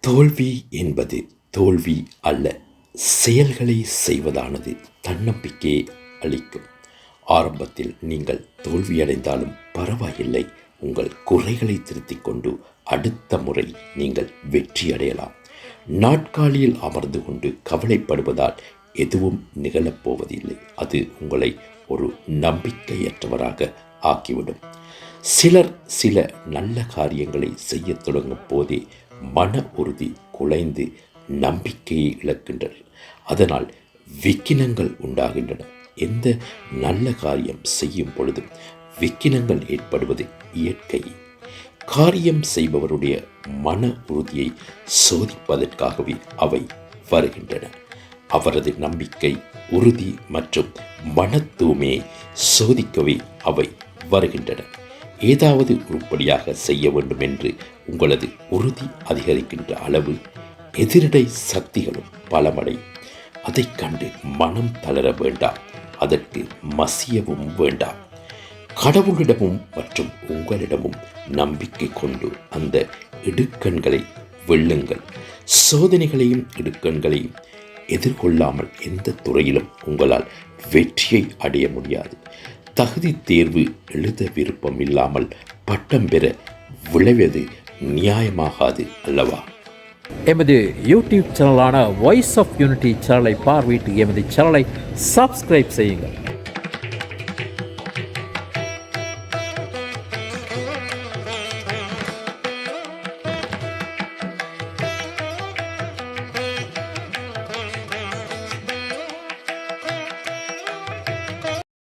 தோல்வி என்பது தோல்வி அல்ல செயல்களை செய்வதானது தன்னம்பிக்கையை அளிக்கும். ஆரம்பத்தில் நீங்கள் தோல்வியடைந்தாலும் பரவாயில்லை உங்கள் குறைகளை திருத்திக் கொண்டு அடுத்த முறை நீங்கள் வெற்றி அடையலாம். நாட்காலியில் அமர்ந்து கொண்டு கவலைப்படுவதால் எதுவும் நிகழப்போவதில்லை அது உங்களை ஒரு நம்பிக்கையற்றவராக ஆக்கிவிடும். சிலர் சில நல்ல காரியங்களை செய்யத் தொடங்கும் போதே மன உறுதி குலைந்து நம்பிக்கையை இழக்கின்றனர் அதனால் விக்கினங்கள் உண்டாகின்றன. எந்த நல்ல காரியம் செய்யும் பொழுதும் விக்கினங்கள் ஏற்படுவது இயற்கை. காரியம் செய்பவருடைய மன உறுதியை சோதிப்பதற்காகவே அவை வருகின்றன. அவரது நம்பிக்கை உறுதி மற்றும் மன தூய்மையை சோதிக்கவே அவை வருகின்றன. ஏதாவது உருப்படியாக செய்ய வேண்டும் என்று உங்களது உறுதி அதிகரிக்கின்ற அளவு எதிரடை சக்திகளும் பலமடை. அதைக் கண்டு மனம் தளர வேண்டாம் அதற்கு மசியவும் வேண்டாம் கடவுளிடமும் மற்றும் உங்களிடமும் நம்பிக்கை கொண்டு அந்த இடுக்கண்களை வெல்லுங்கள். சோதனைகளையும் இடுக்கண்களையும் எதிர்கொள்ளாமல் எந்த துறையிலும் உங்களால் வெற்றியை அடைய முடியாது. தகுதி தேர்வு எழுத விருப்பம் இல்லாமல் பட்டம் பெற விளைவது நியாயமாகாது அல்லவா? எமது யூடியூப் சேனலான வாய்ஸ் ஆஃப் யூனிட்டி சேனலை பார்வையிட்டு எமது சேனலை சப்ஸ்கிரைப் செய்யுங்கள்.